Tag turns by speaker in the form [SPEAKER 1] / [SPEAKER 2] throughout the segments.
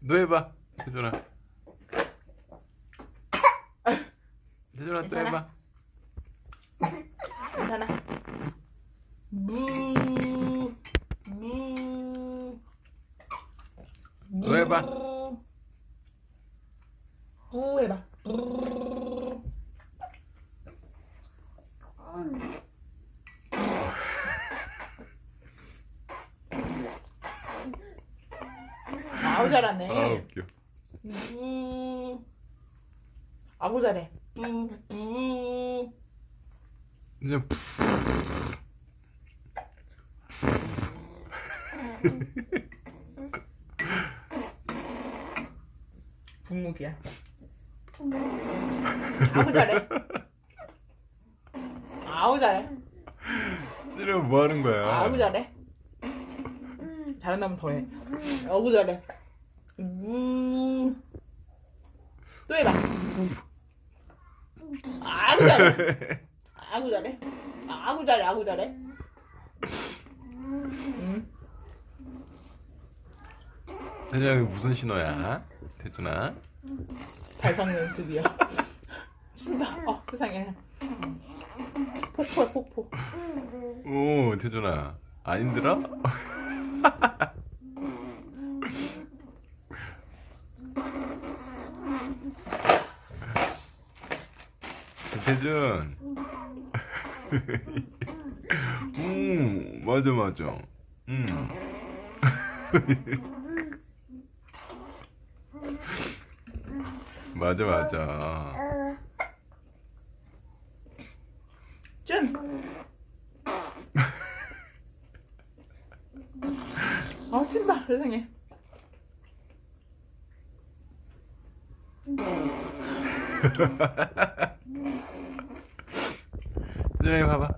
[SPEAKER 1] 너 해봐 태준아 태준아 또
[SPEAKER 2] 괜찮아?
[SPEAKER 1] 해봐
[SPEAKER 2] 괜찮아. 무. 무.
[SPEAKER 1] 너 해봐
[SPEAKER 2] 무 해봐. 무. 아우 잘하네.
[SPEAKER 1] 아 웃겨
[SPEAKER 2] 무. 아우 잘해.
[SPEAKER 1] 이제 푸-
[SPEAKER 2] 분무기야. 아우 잘해. 아우 잘해.
[SPEAKER 1] 태준아 뭐 하는 거야
[SPEAKER 2] 아우 잘해. 잘한다면 더해. 아우 잘해. 우. 또 해봐. 아우 잘해. 아우 잘해. 아우 잘해. 아우 잘해. 응.
[SPEAKER 1] 태준아 이거 무슨 신호야 태준아
[SPEAKER 2] 발성 연습이야. 신나. 어 세상에. 폭포야 폭포.
[SPEAKER 1] 오 태준아 안 힘들어? 태준 음 맞아 맞아 음 맞아 맞아
[SPEAKER 2] 준. 아 신나 세상에.
[SPEAKER 1] 태준아 이거 봐봐.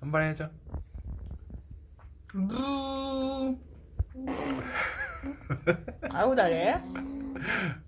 [SPEAKER 1] 한 번 해줘.
[SPEAKER 2] 무. 아우 잘해.